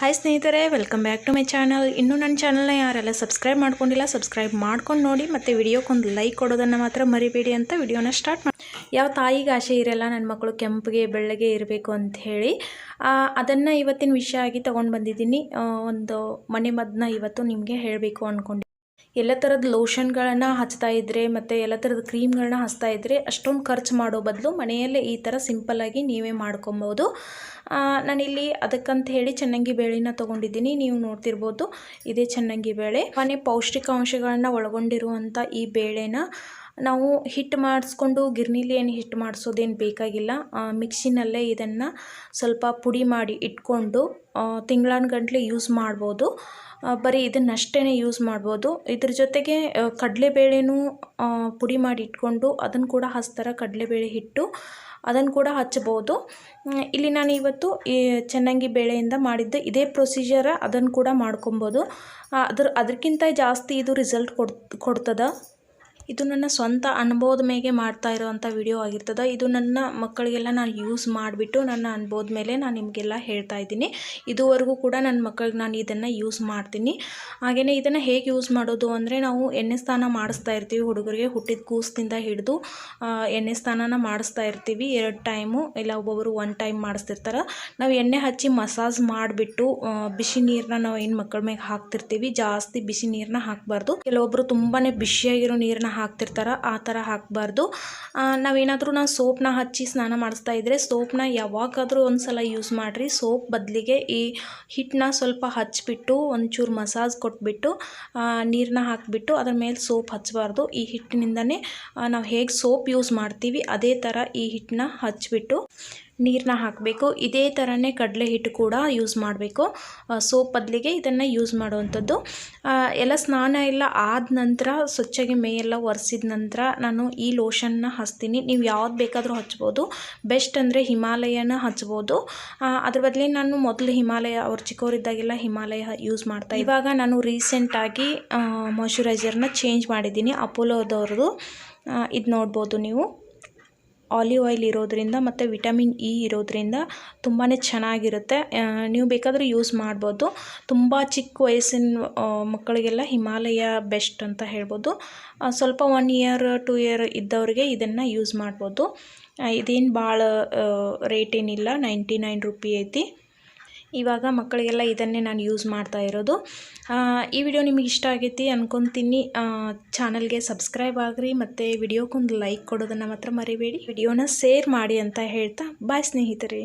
Hi ಸ್ನೇಹಿತರೆ welcome back to my channel ಇನ್ನೂ ನನ್ನ ಚಾನಲ್ನ ಯಾರೆಲ್ಲ ಸಬ್ಸ್ಕ್ರೈಬ್ ಮಾಡ್ಕೊಂಡಿಲ್ಲ ಸಬ್ಸ್ಕ್ರೈಬ್ ಮಾಡ್ಕೊಂಡು ನೋಡಿ, ಮತ್ತು ವಿಡಿಯೋಕ್ಕೊಂದು ಲೈಕ್ ಕೊಡೋದನ್ನು ಮಾತ್ರ ಮರಿಬೇಡಿ ಅಂತ ವಿಡಿಯೋನ ಸ್ಟಾರ್ಟ್ ಮಾಡಿ ಯಾವ ತಾಯಿಗೆ ಆಸೆ ಇರಲ್ಲ ನನ್ನ ಮಕ್ಕಳು ಕೆಂಪಿಗೆ, ಬೆಳ್ಳಗೆ ಇರಬೇಕು ಅಂತ ಹೇಳಿ ಅದನ್ನು ಇವತ್ತಿನ ವಿಷಯ ಆಗಿ ತೊಗೊಂಡು ಬಂದಿದ್ದೀನಿ. ಒಂದು ಮನೆ ಮದ್ದನ್ನ ಇವತ್ತು ನಿಮಗೆ ಹೇಳಬೇಕು ಅಂದ್ಕೊಂಡು ಎಲ್ಲ ಥರದ ಲೋಷನ್ಗಳನ್ನು ಹಚ್ತಾ ಇದ್ದರೆ ಮತ್ತು ಎಲ್ಲ ಥರದ ಕ್ರೀಮ್ಗಳನ್ನ ಹಚ್ತಾ ಇದ್ದರೆ ಅಷ್ಟೊಂದು ಖರ್ಚು ಮಾಡೋ ಬದಲು ಮನೆಯಲ್ಲೇ ಈ ಥರ ಸಿಂಪಲ್ಲಾಗಿ ನೀವೇ ಮಾಡ್ಕೊಬೋದು. ನಾನಿಲ್ಲಿ ಅದಕ್ಕಂತ ಹೇಳಿ ಚೆನ್ನಾಗಿ ಬೇಳೆನ ತೊಗೊಂಡಿದ್ದೀನಿ. ನೀವು ನೋಡ್ತಿರ್ಬೋದು. ಇದೇ ಚೆನ್ನಾಗಿ ಬೇಳೆ. ಮನೆ ಪೌಷ್ಟಿಕಾಂಶಗಳನ್ನು ಒಳಗೊಂಡಿರುವಂಥ ಈ ಬೇಳೆನ ನಾವು ಹಿಟ್ಟು ಮಾಡಿಸ್ಕೊಂಡು ಗಿರ್ನಿಲಿ ಏನು ಹಿಟ್ಟು ಮಾಡಿಸೋದೇನು ಬೇಕಾಗಿಲ್ಲ. ಮಿಕ್ಸಿನಲ್ಲೇ ಇದನ್ನು ಸ್ವಲ್ಪ ಪುಡಿ ಮಾಡಿ ಇಟ್ಕೊಂಡು ತಿಂಗಳಾನುಗಂಟ್ಲೆ ಯೂಸ್ ಮಾಡ್ಬೋದು. ಬರೀ ಇದನ್ನಷ್ಟೇ ಯೂಸ್ ಮಾಡ್ಬೋದು. ಇದ್ರ ಜೊತೆಗೆ ಕಡಲೆಬೇಳೆನೂ ಪುಡಿ ಮಾಡಿ ಇಟ್ಕೊಂಡು ಅದನ್ನು ಕೂಡ ಹಚ್ತಾರೆ ಕಡಲೆಬೇಳೆ ಹಿಟ್ಟು ಅದನ್ನು ಕೂಡ ಹಚ್ಚಬಹುದು ಇಲ್ಲಿ ನಾನು ಇವತ್ತು ಈ ಚೆನ್ನಾಗಿ ಬೇಳೆಯಿಂದ ಮಾಡಿದ್ದೆ ಇದೇ ಪ್ರೊಸೀಜರ ಅದನ್ನು ಕೂಡ ಮಾಡ್ಕೊಬೋದು. ಅದ್ರ ಅದಕ್ಕಿಂತ ಜಾಸ್ತಿ ಇದು ರಿಸಲ್ಟ್ ಕೊಡ್, ಕೊಡ್ತದ? ಇದು ನನ್ನ ಸ್ವಂತ ಅನುಭವದ ಮೇಲೆ ಮಾಡ್ತಾ ಇರೋವಂಥ ವಿಡಿಯೋ ಆಗಿರ್ತದೆ. ಇದು ನನ್ನ ಮಕ್ಕಳಿಗೆಲ್ಲ ನಾನು ಯೂಸ್ ಮಾಡಿಬಿಟ್ಟು ನನ್ನ ಅನುಭವದ ಮೇಲೆ ನಾನು ನಿಮಗೆಲ್ಲ ಹೇಳ್ತಾ ಇದ್ದೀನಿ. ಇದುವರೆಗೂ ಕೂಡ ನನ್ನ ಮಕ್ಕಳಿಗೆ ನಾನು ಇದನ್ನು ಯೂಸ್ ಮಾಡ್ತೀನಿ. ಹಾಗೆಯೇ ಇದನ್ನು ಹೇಗೆ ಯೂಸ್ ಮಾಡೋದು ಅಂದರೆ ನಾವು ಎಣ್ಣೆ ಸ್ನಾನ ಮಾಡಿಸ್ತಾ ಇರ್ತೀವಿ ಹುಡುಗರಿಗೆ ಹುಟ್ಟಿದ ಕೂಸದಿಂದ ಹಿಡಿದು ಎಣ್ಣೆ ಸ್ನಾನನ ಮಾಡಿಸ್ತಾ ಇರ್ತೀವಿ. ಎರಡು ಟೈಮು ಇಲ್ಲ ಒಬ್ಬೊಬ್ಬರು ಒನ್ ಟೈಮ್ ಮಾಡಿಸ್ತಿರ್ತಾರೆ. ನಾವು ಎಣ್ಣೆ ಹಚ್ಚಿ ಮಸಾಜ್ ಮಾಡಿಬಿಟ್ಟು ಬಿಸಿ ನೀರನ್ನ ನಾವು ಏನು ಮಕ್ಕಳ ಮೇಲೆ ಹಾಕ್ತಿರ್ತೀವಿ. ಜಾಸ್ತಿ ಬಿಸಿ ನೀರನ್ನ ಹಾಕಬಾರ್ದು. ಕೆಲವೊಬ್ಬರು ತುಂಬಾ ಬಿಸಿಯಾಗಿರೋ ನೀರನ್ನ ಹಾಕ್ತಿರ್ತಾರೆ, ಆ ಥರ ಹಾಕಬಾರ್ದು. ನಾವೇನಾದರೂ ನಾವು ಸೋಪ್ನ ಹಚ್ಚಿ ಸ್ನಾನ ಮಾಡಿಸ್ತಾ ಇದ್ದರೆ ಸೋಪ್ನ ಯಾವಾಗಾದರೂ ಒಂದು ಸಲ ಯೂಸ್ ಮಾಡಿರಿ. ಸೋಪ್ ಬದಲಿಗೆ ಈ ಹಿಟ್ಟನ್ನ ಸ್ವಲ್ಪ ಹಚ್ಚಿಬಿಟ್ಟು ಒಂಚೂರು ಮಸಾಜ್ ಕೊಟ್ಬಿಟ್ಟು ನೀರನ್ನ ಹಾಕಿಬಿಟ್ಟು ಅದ್ರ ಮೇಲೆ ಸೋಪ್ ಹಚ್ಚಬಾರ್ದು ಈ ಹಿಟ್ಟಿನಿಂದನೇ ನಾವು ಹೇಗೆ ಸೋಪ್ ಯೂಸ್ ಮಾಡ್ತೀವಿ ಅದೇ ಥರ ಈ ಹಿಟ್ಟನ್ನ ಹಚ್ಬಿಟ್ಟು ನೀರನ್ನ ಹಾಕಬೇಕು. ಇದೇ ಥರನೇ ಕಡಲೆ ಹಿಟ್ಟು ಕೂಡ ಯೂಸ್ ಮಾಡಬೇಕು. ಸೋಪ್ ಬದಲಿಗೆ ಇದನ್ನು ಯೂಸ್ ಮಾಡುವಂಥದ್ದು. ಎಲ್ಲ ಸ್ನಾನ ಎಲ್ಲ ಆದ ನಂತರ, ಸ್ವಚ್ಛಗೆ ಮೇಯೆಲ್ಲ ಒರೆಸಿದ ನಂತರ ನಾನು ಈ ಲೋಷನ್ನ ಹಚ್ತೀನಿ. ನೀವು ಯಾವ್ದು ಬೇಕಾದರೂ ಹಚ್ಬೋದು. ಬೆಸ್ಟ್ ಅಂದರೆ ಹಿಮಾಲಯನ ಹಚ್ಬೋದು. ಅದ್ರ ಬದಲಿ ನಾನು ಮೊದಲು ಹಿಮಾಲಯ, ಅವ್ರು ಚಿಕ್ಕವರಿದ್ದಾಗೆಲ್ಲ ಹಿಮಾಲಯ ಯೂಸ್ ಮಾಡ್ತಾ. ಇವಾಗ ನಾನು ರೀಸೆಂಟಾಗಿ ಮಾಯ್ಶ್ಚರೈಸರ್ನ ಚೇಂಜ್ ಮಾಡಿದ್ದೀನಿ. ಅಪೋಲೋದವ್ರದ್ದು ಇದು ನೋಡ್ಬೋದು ನೀವು. ಆಲಿವ್ ಆಯಿಲ್ ಇರೋದ್ರಿಂದ ಮತ್ತು ವಿಟಮಿನ್ ಇ ಇರೋದ್ರಿಂದ ತುಂಬಾ ಚೆನ್ನಾಗಿರುತ್ತೆ. ನೀವು ಬೇಕಾದರೆ ಯೂಸ್ ಮಾಡ್ಬೋದು. ತುಂಬ ಚಿಕ್ಕ ವಯಸ್ಸಿನ ಮಕ್ಕಳಿಗೆಲ್ಲ ಹಿಮಾಲಯ ಬೆಸ್ಟ್ ಅಂತ ಹೇಳ್ಬೋದು. ಸ್ವಲ್ಪ ಒನ್ ಇಯರ್ ಟು ಇಯರ್ ಇದ್ದವ್ರಿಗೆ ಇದನ್ನು ಯೂಸ್ ಮಾಡ್ಬೋದು. ಇದೇನು ಭಾಳ ರೇಟ್ ಏನಿಲ್ಲ. ನೈಂಟಿ ನೈನ್ ರುಪಿ ಐತಿ. ಇವಾಗ ಮಕ್ಕಳಿಗೆಲ್ಲ ಇದನ್ನೇ ನಾನು ಯೂಸ್ ಮಾಡ್ತಾ ಇರೋದು. ಈ ವಿಡಿಯೋ ನಿಮಗೆ ಇಷ್ಟ ಆಗೈತಿ ಅನ್ಕೊತೀನಿ. ಚಾನಲ್ಗೆ ಸಬ್ಸ್ಕ್ರೈಬ್ ಆಗ್ರಿ ಮತ್ತು ವಿಡಿಯೋಕ್ಕೊಂದು ಲೈಕ್ ಕೊಡೋದನ್ನು ಮಾತ್ರ ಮರಿಬೇಡಿ. ವಿಡಿಯೋನ ಶೇರ್ ಮಾಡಿ ಅಂತ ಹೇಳ್ತಾ ಬಾಯ್ ಸ್ನೇಹಿತರೆ.